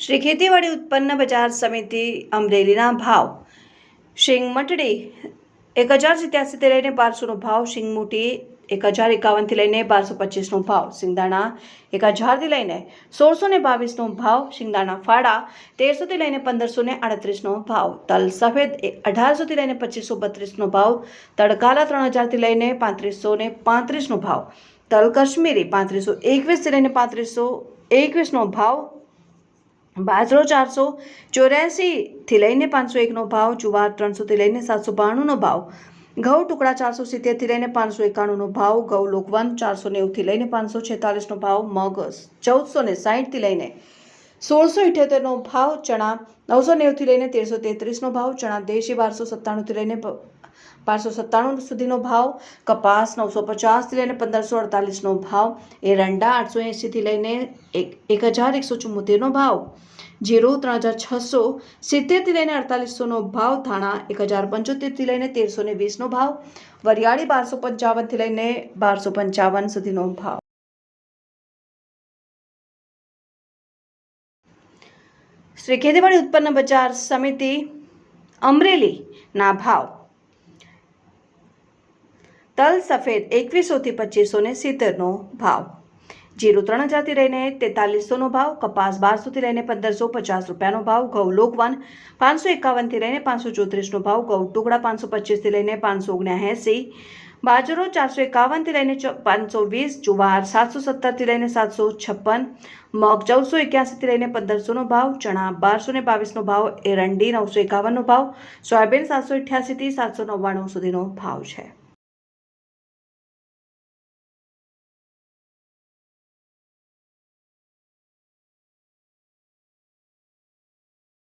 શ્રી ખેતીવાડી ઉત્પન્ન બજાર સમિતિ અમરેલીના ભાવ. શિંગ મટડી એક હજાર સિત્યાસીથી લઈને બારસોનો ભાવ, શિંગ મોટી એક હજાર એકાવનથી લઈને બારસો પચીસનો ભાવ સિંગદાણા એક હજારથી લઈને સોળસો ને બાવીસનો ભાવ સિંગદાણા ફાડા તેરસોથી લઈને પંદરસો ને આડત્રીસનો ભાવ, તલ સફેદ અઢારસોથી લઈને પચીસો બત્રીસનો ભાવ, તડકાલા ત્રણ હજારથી લઈને પાંત્રીસો ને પાંત્રીસનો ભાવ, તલ કાશ્મીરી પાંત્રીસો એકવીસથી લઈને પાંત્રીસો એકવીસનો ભાવ બાજરો ચારસો ચોર્યાસીથી લઈને પાંચસો એકનો ભાવ, જુવાર ત્રણસોથી લઈને સાતસો બાણુંનો ભાવ. ઘઉં ટુકડા ચારસો સિત્તેરથી લઈને પાંચસો એકાણુંનો ભાવ, ઘઉં લોકવન ચારસો નેવુંથી લઈને પાંચસો છેતાલીસનો ભાવ, મગ ચૌદસો ને સાહીઠથી લઈને સોળસો ઇઠ્યોતેરનો ભાવ, ચણા નવસો નેવુંથી લઈને તેરસો તેત્રીસનો ભાવ, ચણા દેશી બારસો સત્તાણુંથી લઈને બારસો સત્તાણું સુધીનો ભાવ, કપાસ નવસો પચાસથી લઈને પંદરસો અડતાલીસનો ભાવ એરંડા આઠસો એંશીથી લઈને એક હજાર એકસો ચુમ્મોતેરનો ભાવ, જીરો ત્રણ હજાર છસો સિત્તેરથી લઈને અડતાલીસોનો ભાવ, ધાણા એક હજાર પંચોતેરથી લઈને તેરસો ને વીસનો ભાવ, વરિયાળી બારસો પંચાવનથી લઈને બારસો પંચાવન સુધીનો ભાવ. શ્રી ખેતીવાડી ઉત્પન્ન બજાર સમિતિ અમરેલીના ભાવ. તલ સફેદ એકવીસોથી પચીસોને સિત્તેરનો ભાવ. જીરું ત્રણ હજારથી લઈને તેતાલીસોનો ભાવ, કપાસ બારસોથી લઈને પંદરસો પચાસ રૂપિયાનો ભાવ, ઘઉં લોકવન પાંચસો એકાવનથી લઈને પાંચસો ચોત્રીસનો ભાવ, ઘઉં ટુકડા પાંચસો પચીસથી લઈને પાંચસો ઓગણ્યાએંસી બાજરો ચારસો એકાવનથી લઈને પાંચસો વીસ, જુવાર સાતસો સત્તરથી લઈને સાતસો છપ્પન, મગ ચૌદસો એક્યાસીથી લઈને પંદરસોનો ભાવ, ચણા બારસો ને બાવીસનો ભાવ, એરંડી નવસો એકાવનનો ભાવ, સોયાબીન સાતસો અઠ્યાસીથી સાતસો નવ્વાણું સુધીનો ભાવ છે.